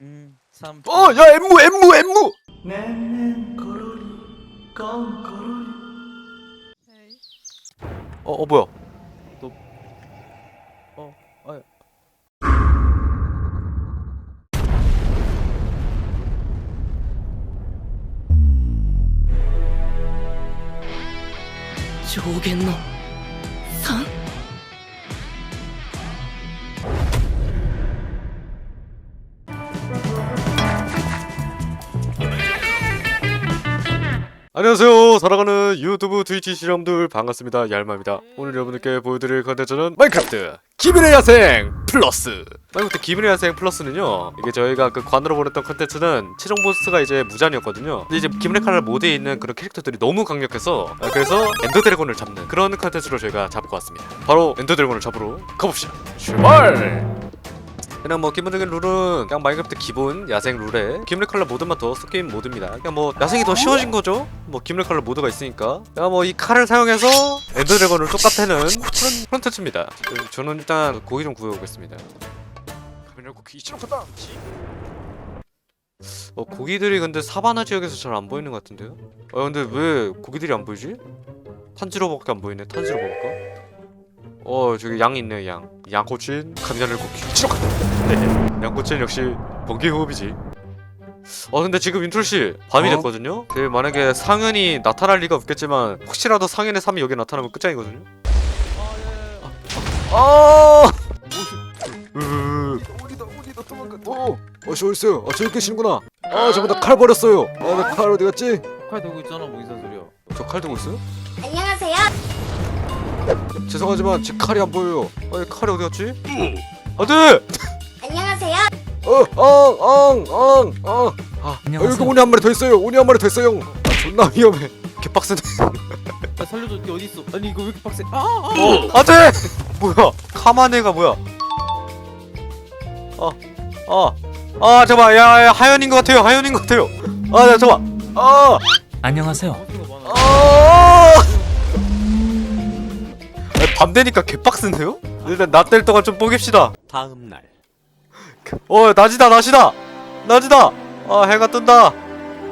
음, 3. 어, 야, 엠무, 엠무, 엠무. 어, 어, 뭐야? 어, 어. 안녕하세요. 살아가는 유튜브 트위치 시청들 반갑습니다. 얄마입니다. 오늘 여러분들께 보여드릴 컨텐츠는 마인크래프트 기밀의 야생 플러스. 마인크래프트 기밀의 야생 플러스는요. 이게 저희가 그 관으로 보냈던 컨텐츠는 최종 보스가 이제 무잔이었거든요. 근데 이제 기밀의 칼날 모드에 있는 그런 캐릭터들이 너무 강력해서 아, 그래서 엔더 드래곤을 잡는 그런 컨텐츠로 저희가 잡고 왔습니다. 바로 엔더 드래곤을 잡으러 가봅시다. 출발! 그냥 뭐 기본적인 룰은 그냥 마인크래프트 기본 야생 룰에 기밀 컬러 모드만 더 섞인 모드입니다. 그냥 뭐 야생이 더 쉬워진 거죠. 뭐 기밀 컬러 모드가 있으니까. 그냥 뭐 이 칼을 사용해서 엔더 드래곤을 똑같애는 그런 콘텐츠입니다. 저는 일단 고기 좀 구해오겠습니다. 고기 이치로 갔다. 어 고기들이 근데 사바나 지역에서 잘 안 보이는 것 같은데요? 어 근데 왜 고기들이 안 보이지? 탄지로밖에 안 보이네. 탄지로 먹을까? 어 저기 양 있네 양 양꼬친 감자를 고기 치러 갔다 양꼬치는 역시 번개 호흡이지. 어 근데 지금 윤툴씨 밤이 어? 됐거든요. 그 만약에 상현이 나타날 리가 없겠지만 혹시라도 상현의 삶이 여기 나타나면 끝장이거든요. 아! 어디다 어디다 도망가 어! 어씨 어딨어요? 아 저기 계시는구나 아 저거 나칼 버렸어요 아나칼 어디 갔지? 칼 들고 있잖아, 뭐 이상 소리야. 저 칼 들고 있어요? 안녕하세요. 죄송하지만 제 칼이 안 보여요 아니 칼이 어디 갔지? 안돼! 어엉엉엉엉 아 여기 오니 한 마리 더 있어요 오니 한 마리 더 있어요 아 존나 위험해 개빡세네. 아, 살려줘, 이게 어디 있어? 아니 이거 왜 이렇게 빡세? 아, 아, 어 안돼! 뭐야? 카마네가 뭐야? 아, 아, 아 잠깐, 야, 야 하연인 것 같아요. 하연인 것 같아요. 아, 야, 잠깐. 아, 안녕하세요. 아. 아. 아, 밤 되니까 개빡센데요? 일단 낮 될 동안 좀 뽀깁시다. 다음 날. 어, 낮이다, 낮이다, 낮이다. 아, 해가 뜬다.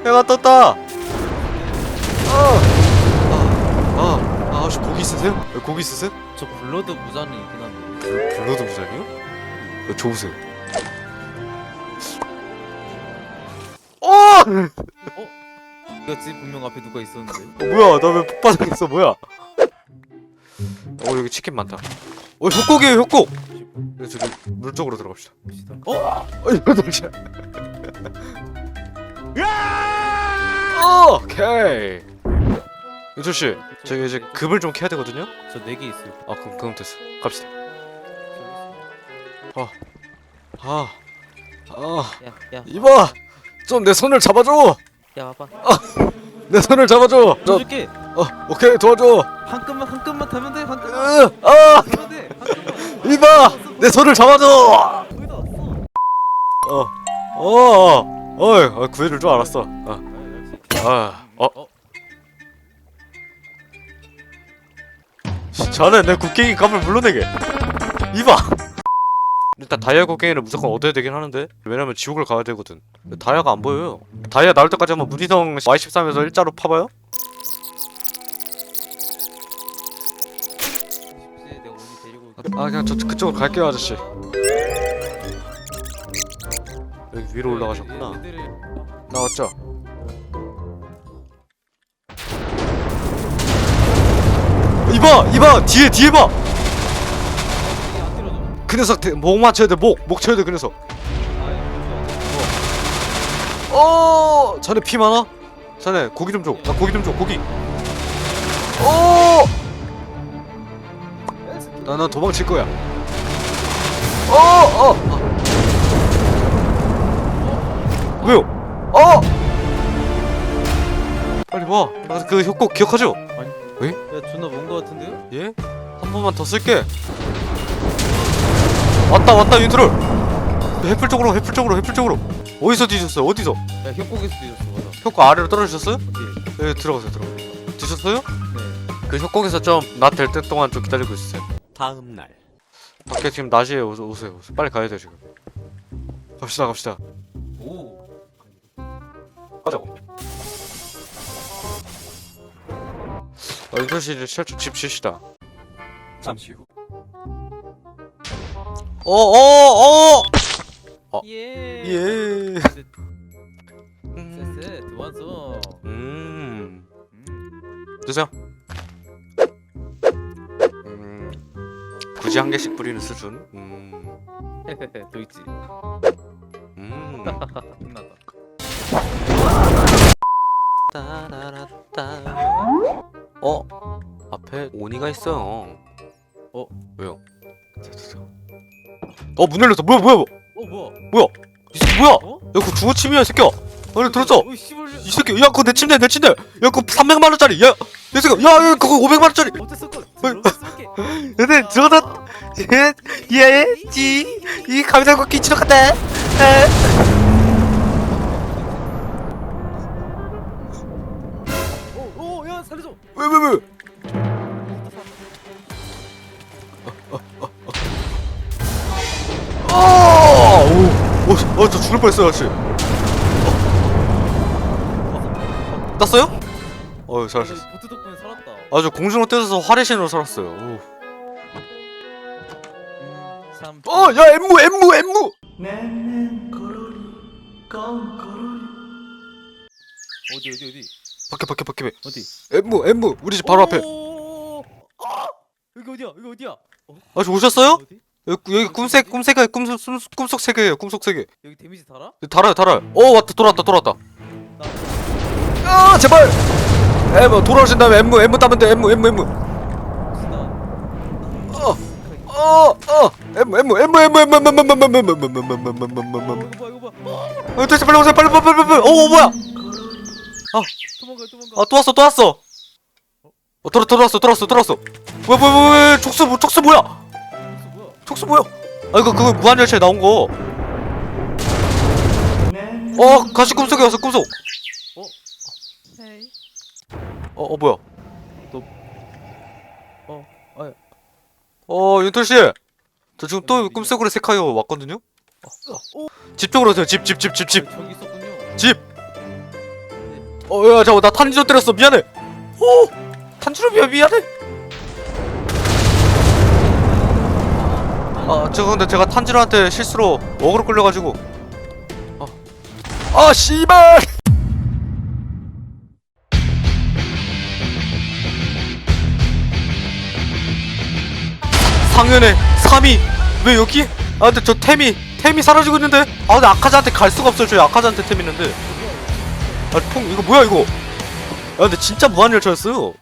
해가 떴다. 아, 아, 아, 아, 혹시 고기 있으세요? 어, 고기 있으세요? 저 블러드 무자는 있긴 한데. 블- 블러드 부장이요? 어, 좋으세요. 어! 이거 집 분명 앞에 누가 있었는데. 어 뭐야 나 왜 폭발당했어 뭐야 어 여기 치킨 많다 어 협곡이에요 협곡 네, 저기 물 쪽으로 들어갑시다. 어? 어 이거 잠시만 어 오케이 윤철 씨 저기 이제 급을 좀 캐야 되거든요 저네 개 있어요. 아 그럼 그럼 됐어 갑시다 아아 야, 야, 이봐 좀 내 손을 잡아줘 야, 봐봐. 내 손을 잡아줘 저, 줄게. 어 오케이 도와줘 한 끈만 한 끈만 타면 돼. 한 끈만. 으, 아 타면 돼. 한 끈만. 이봐 내 손을 잡아줘! 왔어. 어 어어 어이 어, 구해줄 줄 알았어. 아, 역시. 아아어. 어? 자네 내 곡괭이 값을 물러내게. 이봐. 일단 다이아 곡괭이를 무조건 얻어야 되긴 하는데 왜냐면 지옥을 가야 되거든. 다이아가 안 보여요. 다이아 나올 때까지 한번 무리성 Y13에서 일자로 파봐요 아 그냥 저 그쪽으로 갈게요 아저씨. 여기 위로 올라가셨구나. 얘들을 나왔죠? 이봐 이봐! 뒤에 뒤에 봐! 그 녀석 대- 목 맞춰야 돼 목 목 쳐야 돼 그 녀석. 어 자네 피 많아? 자네 고기 좀줘나 고기 좀줘 고기. 어 나는 도망칠 거야 어 어 어. 왜요? 어 빨리 와 나 그 협곡 기억하죠? 야, 존나 먼거 같은데요? 예? 한 번만 더 쓸게 왔다 왔다 윤트롤 해플 쪽으로 해플 쪽으로 해플 쪽으로 어디서 뒤졌어요 어디서 야, 협곡에서 뒤졌어, 맞아. 효과 아래로 떨어지셨어요? 어디? 네 들어가세요 들어가세요 드셨어요? 네. 그 협곡에서 좀 낮 될 때 동안 좀 기다리고 있으세요 다음 날 밖에 지금 낮이에요 오세요, 오세요 오세요 빨리 가야 돼 지금 갑시다 갑시다 오. 가자고. 아, 윤선 씨 이제 실좀 집 지시다. 잠시 후. 어, 어, 어. 어. 예. 예. 셋, 음. 셋, 완성. 음. 음. 드세요. 굳이 한 개씩 뿌리는 수준. 음. 또 있지. 음. 끝났다. 따라라따. 어? 앞에 오니가 있어요. 어? 왜요? 저, 저, 저. 어, 문 열렸어. 뭐야, 뭐야, 뭐야. 어 뭐야? 이 새끼 뭐야? 어? 야, 그거 중어침이야, 이 새끼야. 아니, 들었어? 어 씨발. 이 새끼, 야, 그거 내 침대, 내 침대. 야, 그거 300만 원짜리. 야, 이 새끼, 야, 야, 그거 500만 원짜리. 어땠을 걸? 어이, 들어갔을게. 근데 저거다. 예, 예, 지, 이 감자 걷기 치러 갔다. 에. 오, 오, 야 살려줘. 왜, 왜, 왜? 아! 오, 오, 어, 저 죽을 뻔했어요, 아저 땄어요? 어, 잘하셨어. 보트 덕분에 살았다. 아주 공중으로 떼서 화레신으로 살았어요. 오. 참. 어, 야, 엠무, 엠무, 엠무. 어디 어디 어디 밖에, 밖에, 밖에. 어디? 엠무, 엠무. 우리 집 바로 앞에. 오! 아! 여기 어디야? 여기 어디야? 어? 아저 오셨어요? 어디? 여기, 여기 꿈색, 꿈색이, 꿈속, 꿈- 꿈속 세계예요. 꿈속 세계. 여기 데미지 달아? 달아요, 달아요. 오, 왔다, 돌아왔다, 돌아왔다. 나 아, 제발. 엠무 돌아오신 다음에 엠무, 엠무 따면 돼. 엠무, 엠무, 엠무. 혹시 나 어, 어, 어. 엠무, 엠무, 엠무, 엠무, 엠무, 엠무, 엠무, 엠무, 엠무, 엠무, 엠무, 엠무, 어. 이거 봐 이거 봐. 어, 대체 빨리 오세요. 빨리, 빨리, 빨리, 빨리. 어, 뭐야? 도망가 도망가. 아, 또 왔어, 또 왔어. 어, 돌아, 돌아왔어, 돌아왔어, 돌아왔어. 뭐야, 뭐야, 뭐야, 뭐야, 촉수, 뭐, 촉수 뭐야? 무슨 뭐야? 촉수 뭐야? 아, 이거 그거 무한 열차에 나온 거. 어, 다시 꿈속에 왔어, 꿈속. 어, 어, 뭐야? 어. 아. 어, 윤털 씨. 저 지금 또 꿈속으로 세카이어 왔거든요. 오. 집 쪽으로 오세요. 집, 집, 집, 집, 집, 저기 있었군요. 집. 어, 야, 잠깐 나 탄지로 때렸어. 미안해. 오, 탄지로 미안, 미안해. 아, 저 근데 제가 탄지로한테 실수로 어그로 끌려가지고. 아, 아, 씨발. 상현의 3위. 왜 여기? 아 근데 저 템이 템이 사라지고 있는데? 아 근데 아카자한테 갈 수가 없어요. 저희 아카자한테 템 있는데. 아통 이거 뭐야 이거? 아 근데 진짜 무한열차였어요